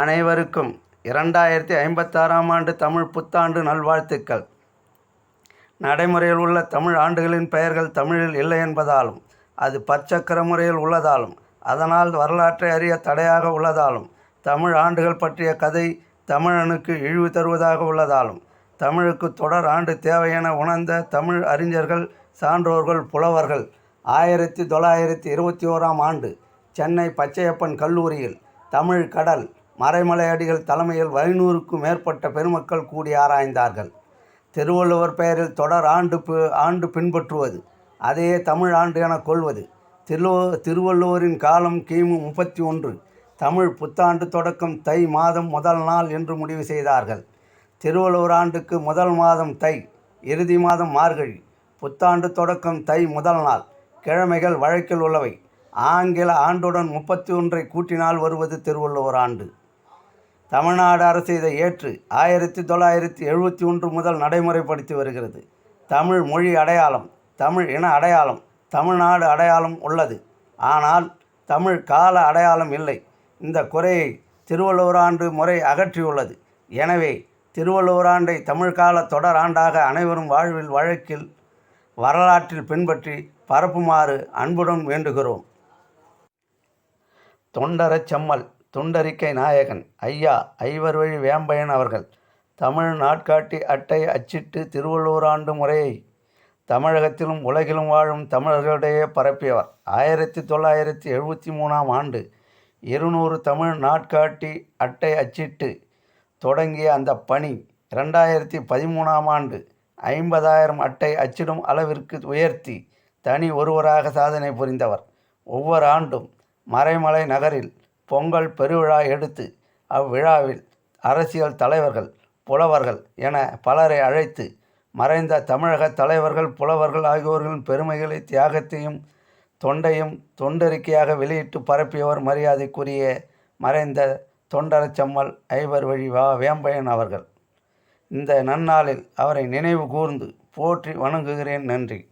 அனைவருக்கும் இரண்டாயிரத்தி ஐம்பத்தாறாம் ஆண்டு தமிழ் புத்தாண்டு நல்வாழ்த்துக்கள். நடைமுறையில் உள்ள தமிழ் ஆண்டுகளின் பெயர்கள் தமிழில் இல்லை என்பதாலும் அது பற்சக்கர முறையில் உள்ளதாலும் அதனால் வரலாற்றை அறிய தடையாக உள்ளதாலும் தமிழ் ஆண்டுகள் பற்றிய கதை தமிழனுக்கு இழிவு தருவதாக உள்ளதாலும் தமிழுக்கு தொடர் ஆண்டு தேவை என உணர்ந்த தமிழ் அறிஞர்கள் சான்றோர்கள் புலவர்கள் ஆயிரத்தி தொள்ளாயிரத்தி இருபத்தி ஓராம் ஆண்டு சென்னை பச்சையப்பன் கல்லூரியில் தமிழ் கடல் மறைமலையடிகள் தலைமையில் ஐநூறுக்கும் மேற்பட்ட பெருமக்கள் கூடி ஆராய்ந்தார்கள். திருவள்ளுவர் பெயரில் தொடர் ஆண்டு ஆண்டு பின்பற்றுவது அதையே தமிழ் ஆண்டு என கொள்வது. திரு திருவள்ளுவரின் காலம் கிமு முப்பத்தி ஒன்று தமிழ் புத்தாண்டு தொடக்கம் தை மாதம் முதல் நாள் என்று முடிவு செய்தார்கள். திருவள்ளுவர் ஆண்டுக்கு முதல் மாதம் தை இறுதி மாதம் மார்கழி புத்தாண்டு தொடக்கம் தை முதல் நாள் கிழமைகள் வழக்கில் உள்ளவை. ஆங்கில ஆண்டுடன் முப்பத்தி ஒன்றை கூட்டினால் வருவது திருவள்ளுவர் ஆண்டு. தமிழ்நாடு அரசு இதை ஏற்று ஆயிரத்தி தொள்ளாயிரத்தி எழுபத்தி ஒன்று முதல் நடைமுறைப்படுத்தி வருகிறது. தமிழ் மொழி அடையாளம் தமிழ் இன அடையாளம் தமிழ்நாடு அடையாளம் உள்ளது. ஆனால் தமிழ் கால அடையாளம் இல்லை. இந்த குறையை திருவள்ளுவர் ஆண்டு முறை அகற்றியுள்ளது. எனவே திருவள்ளுவராண்டை தமிழ்கால தமிழ் கால தொடர் ஆண்டாக அனைவரும் வாழ்வில் வழக்கில் வரலாற்றில் பின்பற்றி பரப்புமாறு அன்புடன் வேண்டுகிறோம். தொண்டரச் செம்மல் துண்டறிக்கை நாயகன் ஐயா ஐவர் வழி வேம்பயன் அவர்கள் தமிழ் நாட்காட்டி அட்டை அச்சிட்டு திருவள்ளுவர் ஆண்டு முறையை தமிழகத்திலும் உலகிலும் வாழும் தமிழர்களிடையே பரப்பியவர். ஆயிரத்தி தொள்ளாயிரத்தி எழுபத்தி மூணாம் ஆண்டு இருநூறு தமிழ் நாட்காட்டி அட்டை அச்சிட்டு தொடங்கிய அந்த பணி ரெண்டாயிரத்தி பதிமூணாம் ஆண்டு ஐம்பதாயிரம் அட்டை அச்சிடும் அளவிற்கு உயர்த்தி தனி ஒருவராக சாதனை புரிந்தவர். ஒவ்வொரு ஆண்டும் மறைமலை நகரில் பொங்கல் பெருவிழா எடுத்து அவ்விழாவில் அரசியல் தலைவர்கள் புலவர்கள் என பலரை அழைத்து மறைந்த தமிழக தலைவர்கள் புலவர்கள் ஆகியோர்களின் பெருமைகளை தியாகத்தையும் தொண்டையும் தொண்டறிக்கையாக வெளியிட்டு பரப்பியவர் மரியாதைக்குரிய மறைந்த தொண்டரச்சம்மல் ஐவர் வழி வா வேம்பயன் அவர்கள். இந்த நன்னாளில் அவரை நினைவு கூர்ந்து போற்றி வணங்குகிறேன். நன்றி.